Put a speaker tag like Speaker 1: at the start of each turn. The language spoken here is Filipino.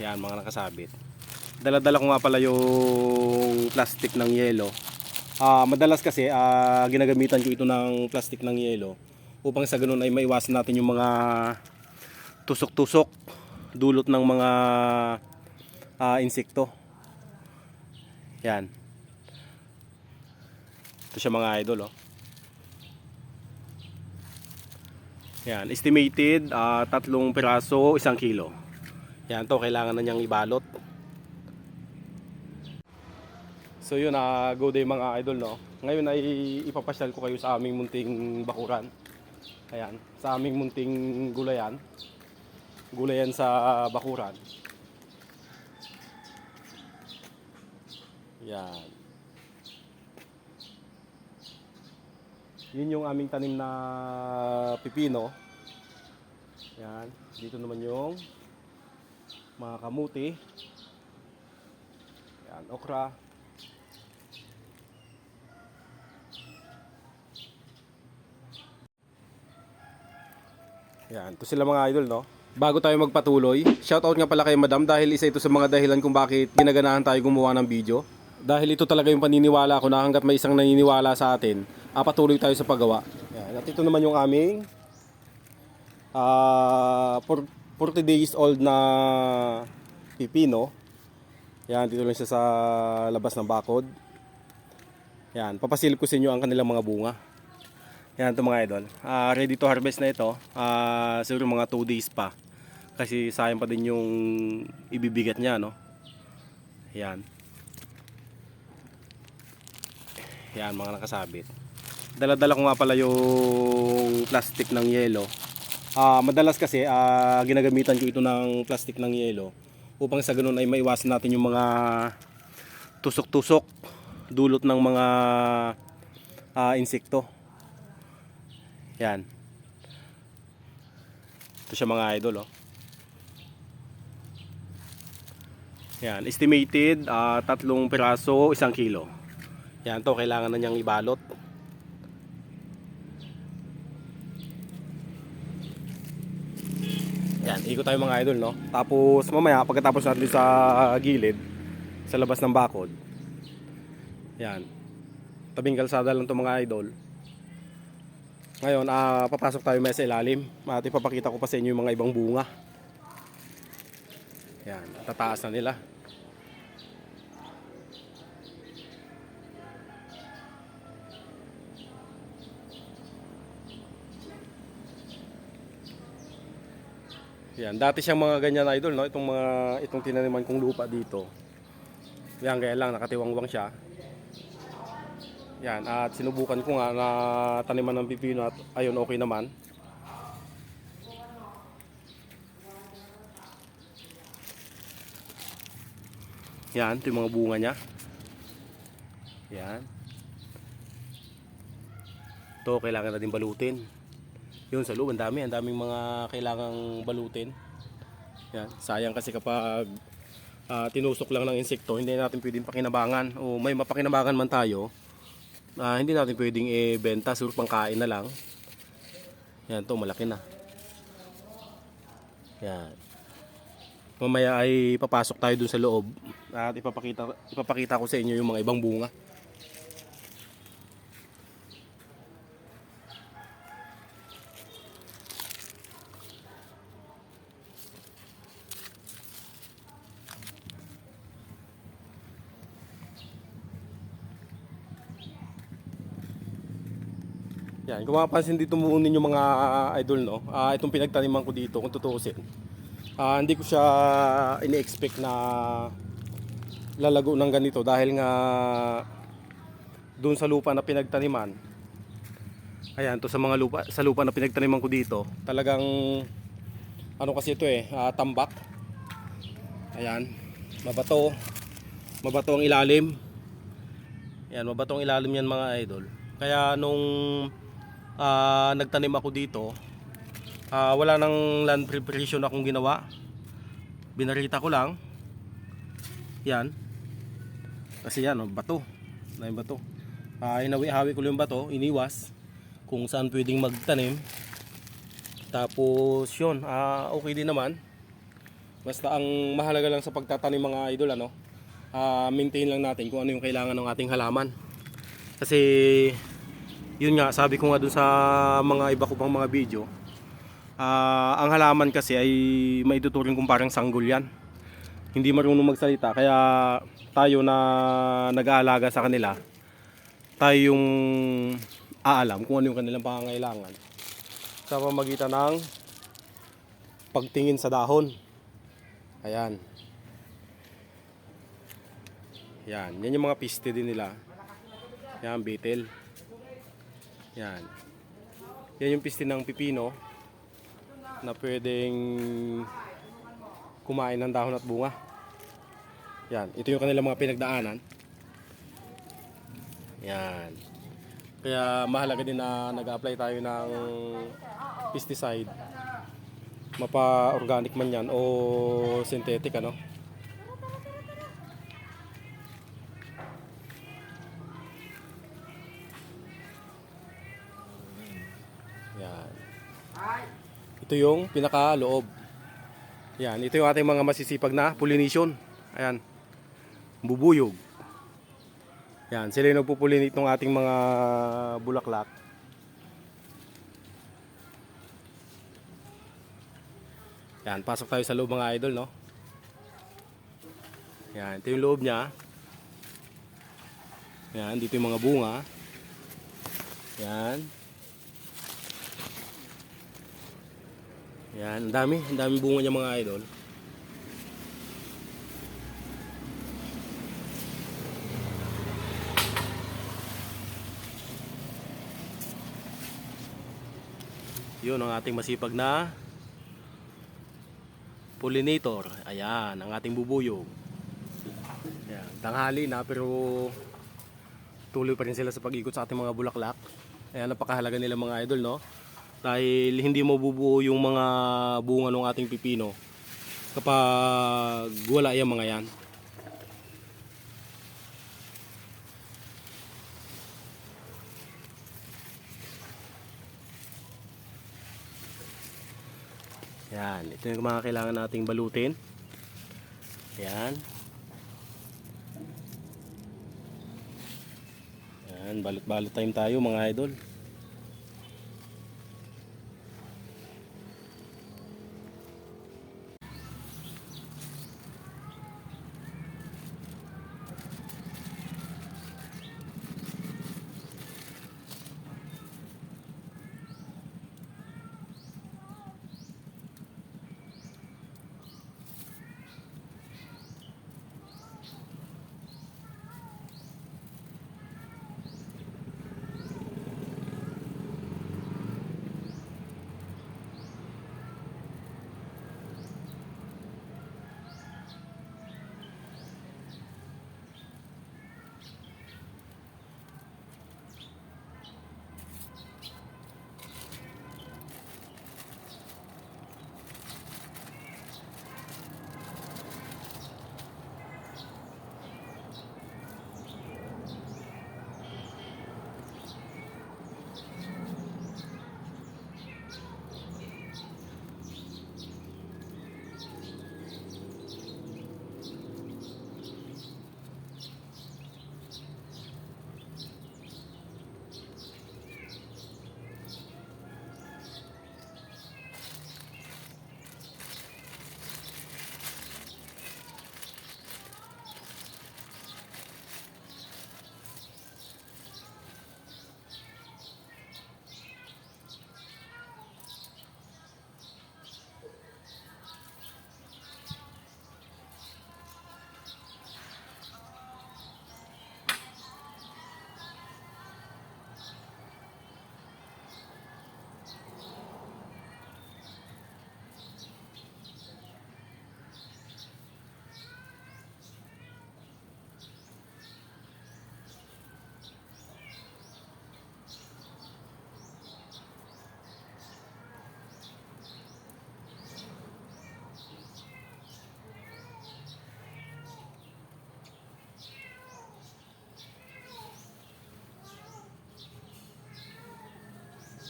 Speaker 1: Yan, mga nakasabit. Dala-dala ko nga pala yung plastic ng yelo. Ah, madalas kasi ah, ginagamitan ko ito ng plastic ng yelo upang sa ganun ay maiwasan natin yung mga tusok-tusok dulot ng mga ah, insekto. Yan. Ito siya mga idol oh. Yan, estimated ah, tatlong piraso, isang kilo. Yan to, kailangan na niyang ibalot. So yun, ah, go day mga idol no. Ngayon ay ipapasyal ko kayo sa aming munting bakuran. Ayan, sa aming munting gulayan. Gulayan sa bakuran. Yan. Yun yung aming tanim na pipino. Yan. Dito naman yung mga kamuti. Yan, okra. Yan, ito sila mga idol, no? Bago tayo magpatuloy, shoutout nga pala kay Madam dahil isa ito sa mga dahilan kung bakit ginaganahan tayo gumawa ng video. Dahil ito talaga yung paniniwala ko na hanggat may isang naniniwala sa atin, ah, patuloy tayo sa paggawa. Yan, at ito naman yung aming ah, for- 40 days old na pipino. Yan, dito lang siya sa labas ng bakod. Yan, papasilip ko sa inyo ang kanilang mga bunga. Yan ito mga idol. Ah, ready to harvest na ito. Ah, siguro mga 2 days pa. Kasi sayang pa din yung ibibigat niya, no? Yan. Yan, mga nakasabit. Dala-dala ko nga pala yung plastic ng yelo. Ah, madalas kasi ah, ginagamitan ko ito ng plastic ng yelo upang sa ganun ay maiwasan natin yung mga tusok-tusok dulot ng mga ah, insekto. Yan. Ito siya mga idol, oh. Yan, estimated ah, tatlong piraso, isang kilo. Yan to, kailangan na niyang ibalot. Yan, ikot tayo mga idol, no? Tapos mamaya, pagkatapos natin sa gilid, sa labas ng bakod, yan, tabing kalsada lang to mga idol. Ngayon, ah, papasok tayo may sa ilalim at ipapakita ko pa sa inyo yung mga ibang bunga. Yan, tataas na nila. Yan, dati siyang mga ganyan idol, no? Itong mga itong tinaniman kong lupa dito. Yan, kaya lang nakatiwangwang siya. Yan, at sinubukan ko nga na taniman ng pipino at ayun okay naman. Yan, ito yung mga bunga niya. Yan. Ito, kailangan natin balutin. Yun, sa loob, ang dami. Ang daming mga kailangang balutin. Yan, sayang kasi kapag ah, tinusok lang ng insekto, hindi natin pwedeng pakinabangan. O may mapakinabangan man tayo, Ah, hindi natin pwedeng ibenta, siguro pangkain na lang. Yan to, malaki na. Yan. Mamaya ay papasok tayo dun sa loob at ipapakita ipapakita ko sa inyo yung mga ibang bunga. Yan, kung mapapansin dito mo ninyo mga idol no, ah itong pinagtaniman ko dito kung tutuusin. Ah hindi ko siya ini-expect na lalago ng ganito dahil nga doon sa lupa na pinagtaniman. Ayan, to sa mga lupa sa lupa na pinagtaniman ko dito, talagang ano kasi ito eh, ah, tambak. Ayan, mabato. Mabato ang ilalim. Yan, mabato ang ilalim yan mga idol. Kaya nung ah, nagtanim ako dito, ah, wala nang land preparation akong ginawa. Binarita ko lang. Yan. Kasi yan, oh, bato. Na yung bato. Ah, hinawi-hawi ko yung bato, iniwas kung saan pwedeng magtanim. Tapos yun, ah, okay din naman. Basta ang mahalaga lang sa pagtatanim mga idol ano, ah, maintain lang natin kung ano yung kailangan ng ating halaman. Kasi yun nga, sabi ko nga dun sa mga iba ko pang mga video, ah, ang halaman kasi ay maituturing kung parang sanggol yan. Hindi marunong magsalita, kaya tayo na nag-aalaga sa kanila, tayo yung aalam kung ano yung kanilang pangangailangan sa pamagitan ng pagtingin sa dahon. Ayan. Yan. Yan yung mga piste din nila. Yan, beetle. Yan. Yan yung piste ng pipino na pwedeng kumain ng dahon at bunga. Yan. Ito yung kanilang mga pinagdaanan. Yan. Kaya mahalaga din na nag-apply tayo ng pesticide mapa-organic man yan o synthetic ano. Ito yung pinaka-loob. Yan, ito yung ating mga masisipag na pollination. Ayan. Bubuyog. Yan, sila yung nagpupulinate ng ating mga bulaklak. Yan, pasok tayo sa loob mga idol, no? Yan, ito yung loob niya. Yan, dito yung mga bunga. Yan. Yan, ang dami, ang dami bunga niya mga idol. Yun ang ating masipag na pollinator. Ayan, ang ating bubuyog. Ayan, tanghali na pero tuloy pa rin sila sa pag-ikot sa ating mga bulaklak. Ayan, napakahalaga nila mga idol, no? Dahil hindi mabubuo yung mga bunga ng ating pipino kapag wala yung mga yan. Yan, ito yung mga kailangan nating balutin. Yan. Yan, balot-balot time tayo mga idol.